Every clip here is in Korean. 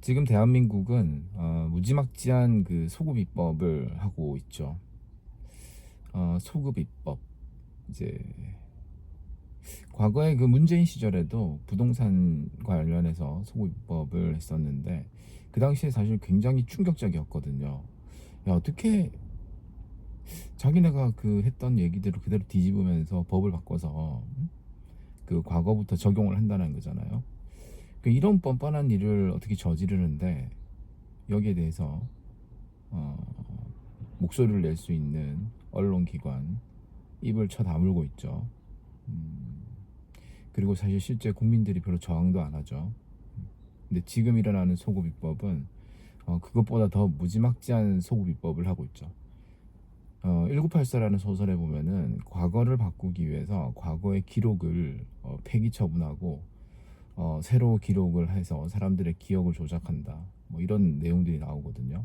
지금 대한민국은 어, 무지막지한 그 소급 입법을 하고 있죠. 어, 소급 입법 이제 과거에 그 문재인 시절에도 부동산 관련해서 소급 입법을 했었는데 그 당시에 사실 굉장히 충격적이었거든요. 야 어떻게 자기네가 그 했던 얘기대로 그대로 뒤집으면서 법을 바꿔서 음? 그 과거부터 적용을 한다는 거잖아요. 그 이런 뻔뻔한 일을 어떻게 저지르는데 여기에 대해서 어, 목소리를 낼 수 있는 언론기관 입을 쳐 다물고 있죠. 음, 그리고 사실 실제 국민들이 별로 저항도 안 하죠. 근데 지금 일어나는 소급 입법은 어, 그것보다 더 무지막지한 소급 입법을 하고 있죠. 어, 1984라는 소설에 보면은 과거를 바꾸기 위해서 과거의 기록을 어, 폐기 처분하고 어, 새로 기록을 해서 사람들의 기억을 조작한다. 뭐 이런 내용들이 나오거든요.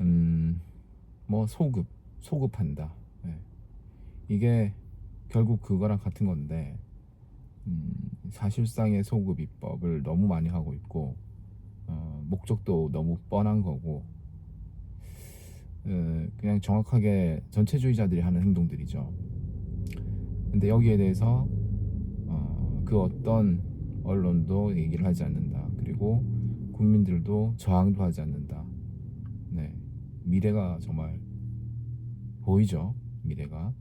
음, 뭐 소급, 소급한다. 예. 이게 결국 그거랑 같은 건데 음, 사실상의 소급 입법을 너무 많이 하고 있고 어, 목적도 너무 뻔한 거고 어, 그냥 정확하게 전체주의자들이 하는 행동들이죠. 근데 여기에 대해서 어, 그 어떤 언론도 얘기를 하지 않는다. 그리고 국민들도 저항도 하지 않는다. 네, 미래가 정말 보이죠. 미래가.